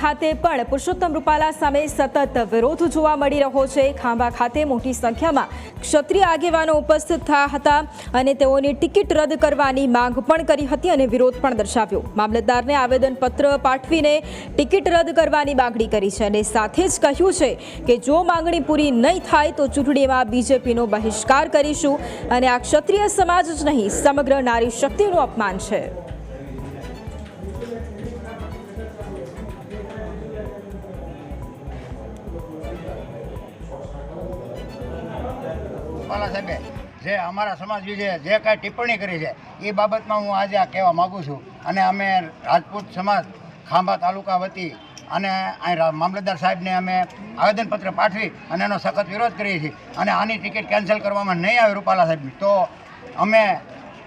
ખાતે પણ પુરુષોત્તમ રૂપાલા સામે સતત વિરોધ જોવા મળી રહ્યો છે. ખાંભા ખાતે મોટી સંખ્યામાં ક્ષત્રિય આગેવાનો ઉપસ્થિત થયા હતા અને તેઓની ટિકિટ રદ કરવાની માંગ પણ કરી હતી અને વિરોધ પણ દર્શાવ્યો. મામલતદારને આવેદનપત્ર પાઠવીને ટિકિટ રદ કરવાની માગણી કરી છે અને સાથે જ કહ્યું છે કે જો માંગણી પૂરી નહીં થાય તો ચૂંટણીમાં બીજેપીનો બહિષ્કાર કરીશું અને આ ક્ષત્રિય સમાજ જ નહીં, સમગ્ર નારી શક્તિનું અપમાન છે. બાલા સાહેબે જે અમારા સમાજ વિશે જે કાંઈ ટિપ્પણી કરી છે, એ બાબતમાં હું આજે આ કહેવા માગું છું. અને અમે રાજપૂત સમાજ, ખાંભા તાલુકા વતી અને મામલતદાર સાહેબને અમે આવેદનપત્ર પાઠવી અને એનો સખત વિરોધ કરીએ છીએ. અને આની ટિકિટ કેન્સલ કરવામાં નહીં આવે રૂપાલા સાહેબની. તો અમે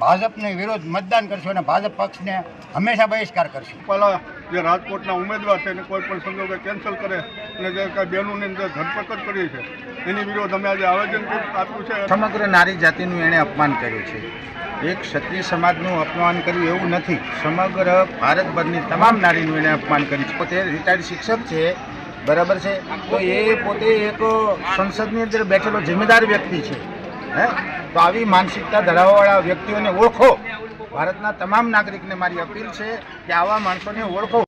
ભાજપની વિરોધ મતદાન કરશું અને ભાજપ પક્ષને હંમેશા બહિષ્કાર કરશું. પહેલાં જે રાજકોટના ઉમેદવાર છે એને કોઈ પણ સંજોગે કેન્સલ કરે અને જે કાંઈ બહેનોની અંદર ધરપકડ કરી છે એની વિરોધ અમે આજે આવેદન આપ્યું છે. સમગ્ર નારી જાતિનું એણે અપમાન કર્યું છે. એક ક્ષત્રિય સમાજનું અપમાન કર્યું એવું નથી. સમગ્ર ભારતભરની તમામ નારીનું એણે અપમાન કર્યું છે. પોતે રિટાયર્ડ શિક્ષક છે બરાબર છે? તો એ પોતે એક સંસદની અંદર બેઠેલો જિમ્મેદાર વ્યક્તિ છે. હે? તો આવી માનસિકતા ધરાવવાવાળા વ્યક્તિઓને ઓળખો. ભારતના તમામ નાગરિકને મારી અપીલ છે કે આવા માણસોને ઓળખો.